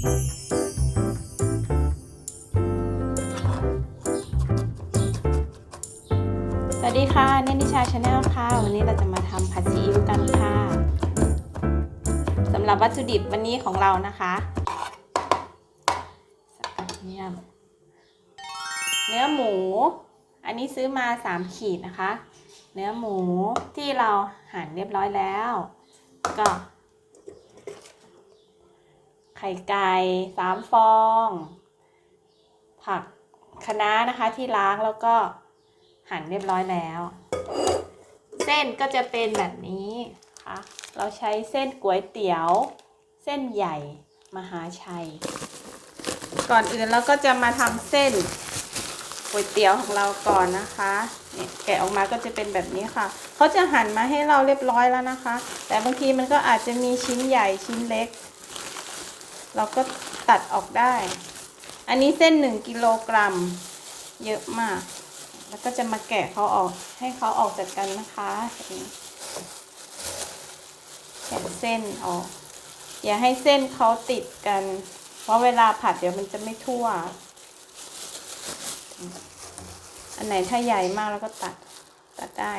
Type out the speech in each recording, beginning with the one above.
สวัสดีค่ะ เนนิชาชาแนลค่ะ วันนี้เราจะมาทำผัดซีอิ๊วกันค่ะสำหรับวัตถุดิบวันนี้ของเรานะคะเทียมเนื้อหมู อันนี้ซื้อมา 3 ขีดนะคะ เนื้อหมูที่เราหั่นเรียบร้อยแล้ว ก็ ไข่ไก่สามฟอง ผักคะน้านะคะที่ล้างแล้วก็หั่นเรียบร้อยแล้ว เส้นก็จะเป็นแบบนี้ค่ะเราใช้เส้นก๋วยเตี๋ยว เส้นใหญ่มหาชัย ก่อนอื่นเราก็จะมาทำเส้นก๋วยเตี๋ยวของเราก่อนนะคะเนี่ยแกะออกมาก็จะเป็นแบบนี้ค่ะ เขาจะหั่นมาให้เราเรียบร้อยแล้วนะคะ แต่บางทีมันก็อาจจะมีชิ้นใหญ่ชิ้นเล็ก เราก็ตัดออกได้ อันนี้เส้นหนึ่งกิโลกรัม เยอะมาก แล้วก็จะมาแกะเขาออกให้เขาออกจากกันนะคะแกะเส้นออก อย่าให้เส้นเขาติดกัน เพราะเวลาผัดเดี๋ยวมันจะไม่ทั่ว อันไหนถ้าใหญ่มากเราก็ตัดตัดได้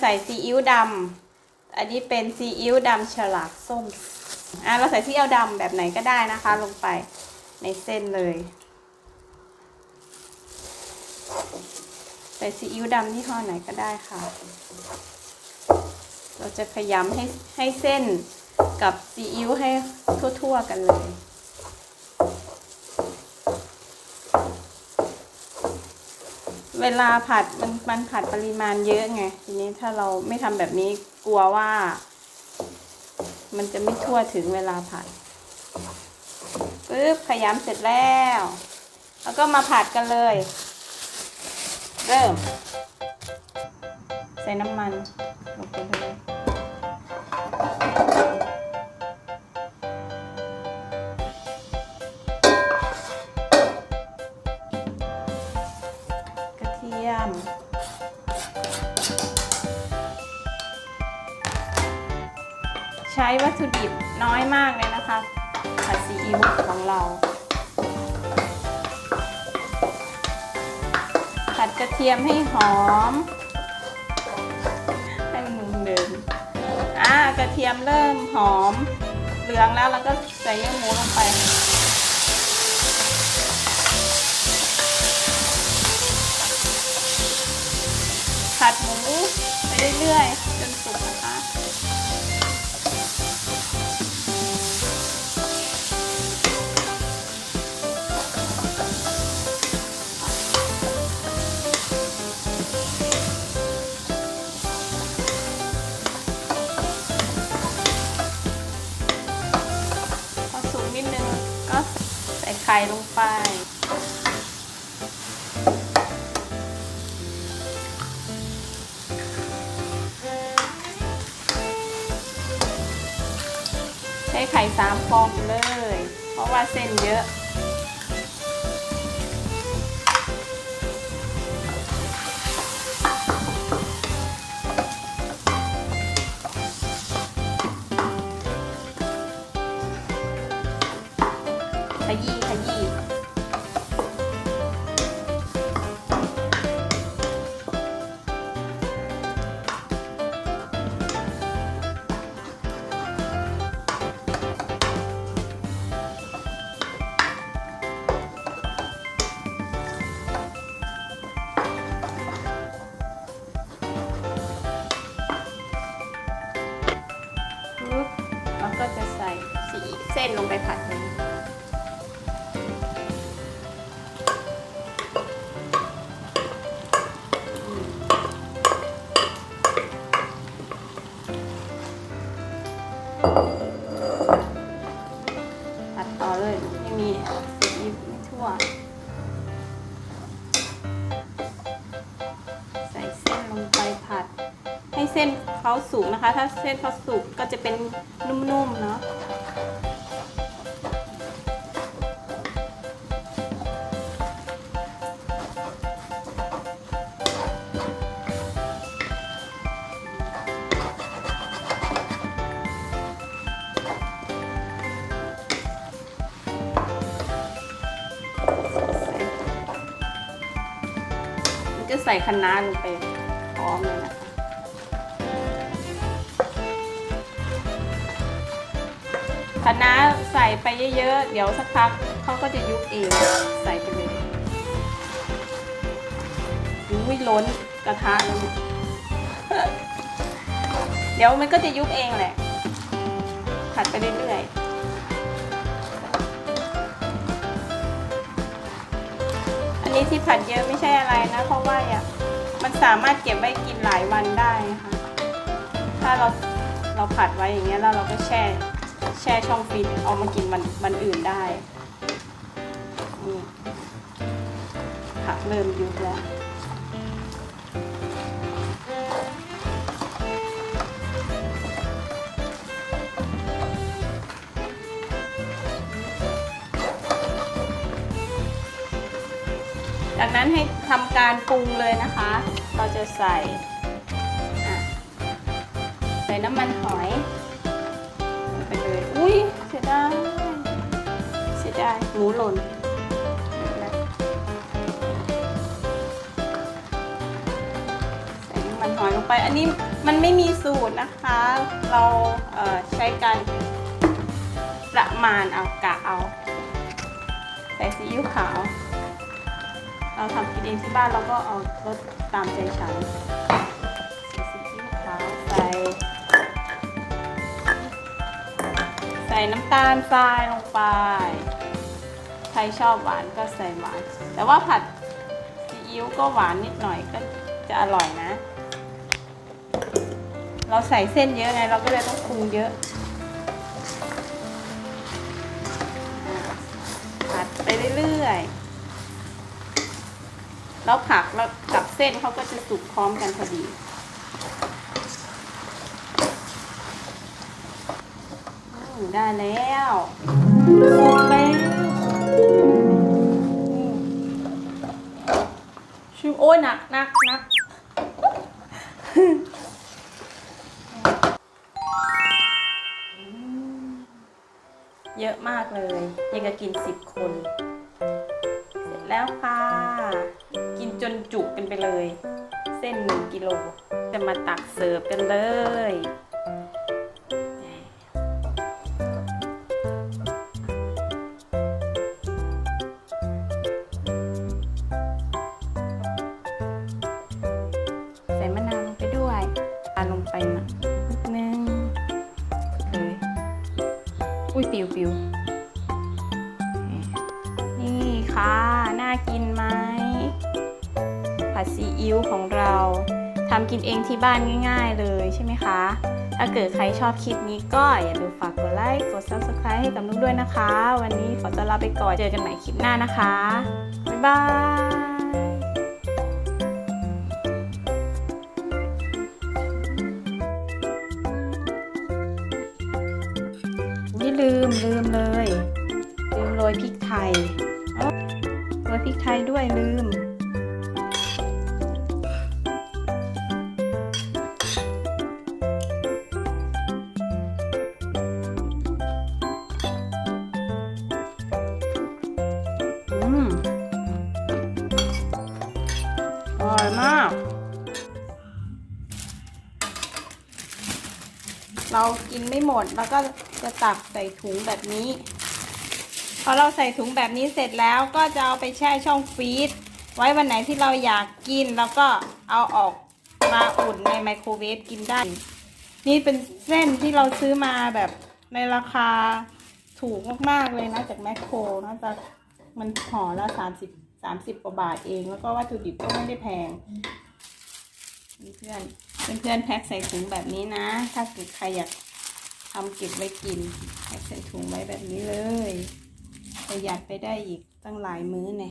ใส่ซีอิ๊วดำอันนี้เป็นซีอิ๊วดำฉลากส้ม อะเราใส่ซีอิ๊วดำแบบไหนก็ได้นะคะ ลงไปในเส้นเลย ใส่ซีอิ๊วดำที่ห้อไหนก็ได้ค่ะ เราจะขยำให้ให้เส้นกับซีอิ๊วให้ทั่วๆกันเลยเวลาผัดมันมันผัดปริมาณเยอะไง ทีนี้ถ้าเราไม่ทำแบบนี้กลัวว่า มันจะไม่ทั่วถึงเวลาผัดปึ๊บขยำเสร็จแล้ว แล้วก็มาผัดกันเลย เริ่ม ใส่น้ำมันลงไปเลยกระเทียม ใช้วัตถุดิบน้อยมากเลยนะคะ ผัดซีอิ๊วของเรา ผัดกระเทียมให้หอม ให้มันนุ่มเดิมอ่ากระเทียมเริ่มหอม เหลืองแล้วเราก็ใส่เนื้อหมูลงไปผัดหมูไปเรื่อยๆ ข่ลงไป ใช้ไข่สามฟองเลย เพราะว่าเส้นเยอะ ส้นลงไปผัดเลยผัดต่อเลยไม่มีสีไม่ทั่ว ใส่เส้นลงไปผัด ให้เส้นเขาสุกนะคะ ถ้าเส้นเขาสุกก็จะเป็นนุ่มๆเนาะ จะใส่คะน้าลงไปพร้อมเลยนะคะ คะน้าใส่ไปเยอะๆ เดี๋ยวสักพักเขาก็จะยุบเอง ใส่ไปเลยอุ้ยล้นกระทะแล้วเนี่ยเดี๋ยวมันก็จะยุบเองแหละ ผัดไปเรื่อยๆ นนี้ที่ผัดเยอะไม่ใช่อะไรนะ เพราะว่าอะมันสามารถเก็บไว้กินหลายวันได้ค่ะ ถ้าเราเราผัดไว้อย่างเงี้ยแล้วเราก็แช่แช่ช่องฟรีซเอามากินวันวันอื่นได้นี่ผักเริ่มยุบแล้ว จากนั้นให้ทำการปรุงเลยนะคะ เราจะใส่ใส่น้ำมันหอยไปเลยอุ้ยเสียดายเสียดายหมูหล่นใส่น้ำมันหอยลงไปอันนี้มันไม่มีสูตรนะคะ เราเใช้การประมาณเอากะเอา ใส่ซีอิ๊วขาว เราทำกินเองที่บ้านเราก็เอารสตามใจฉันใส่ซีอิ๊วขาวใส่ ใส่น้ำตาลทรายลงไป ใครชอบหวานก็ใส่หวาน แต่ว่าผัดซีอิ๊วก็หวานนิดหน่อยก็จะอร่อยนะ เราใส่เส้นเยอะไงเราก็เลยต้องปรุงเยอะผัดไปเรื่อยๆ แล้วผักแล้วกับเส้นเขาก็จะสุกพร้อมกันพอดี ได้แล้วสุกแล้วชิมโอ้ยหนักหนักหนักเยอะมากเลย ยังจะกินสิบคน เสร็จแล้วค่ะ จนจุกกันไปเลย เส้นหนึ่งกิโล จะมาตักเสิร์ฟกันเลยใส่มะนาวลงไปด้วยตาลงไปหนะนิดนึงเลยอุ้ยปิวปิว ผัดซีอิ๊วของเราทำกินเองที่บ้านง่าย ๆ เลยใช่ไหมคะ ถ้าเกิดใครชอบคลิปนี้ก็อย่าลืมฝากกดไลค์กด subscribe ให้กับนุ๊กด้วยนะคะ วันนี้ขอตัวลาไปก่อนเจอกันใหม่คลิปหน้านะคะ บ๊ายบายนี่ลืมลืมเลย ลืมโรยพริกไทยเอ้าโรยพริกไทยด้วยลืม กินไม่หมดแล้วก็จะตักใส่ถุงแบบนี้ พอเราใส่ถุงแบบนี้เสร็จแล้วก็จะเอาไปแช่ช่องฟรีซไว้วันไหนที่เราอยากกินแล้วก็เอาออกมาอุ่นในไมโครเวฟกินได้ นี่เป็นเส้นที่เราซื้อมาแบบในราคาถูกมากๆเลยนะจากแมคโครนะจะมันห่อละสามสิบสามสิบกว่าบาทเอง แล้วก็วัตถุดิบก็ไม่ได้แพงเพื่อน เพื่อนๆแพ็คใส่ถุงแบบนี้นะ ถ้าเกิดใครอยากทำเก็บไว้กินแพ็คใส่ถุงไว้แบบนี้เลยประหยัดไปได้อีกตั้งหลายมื้อเนี่ย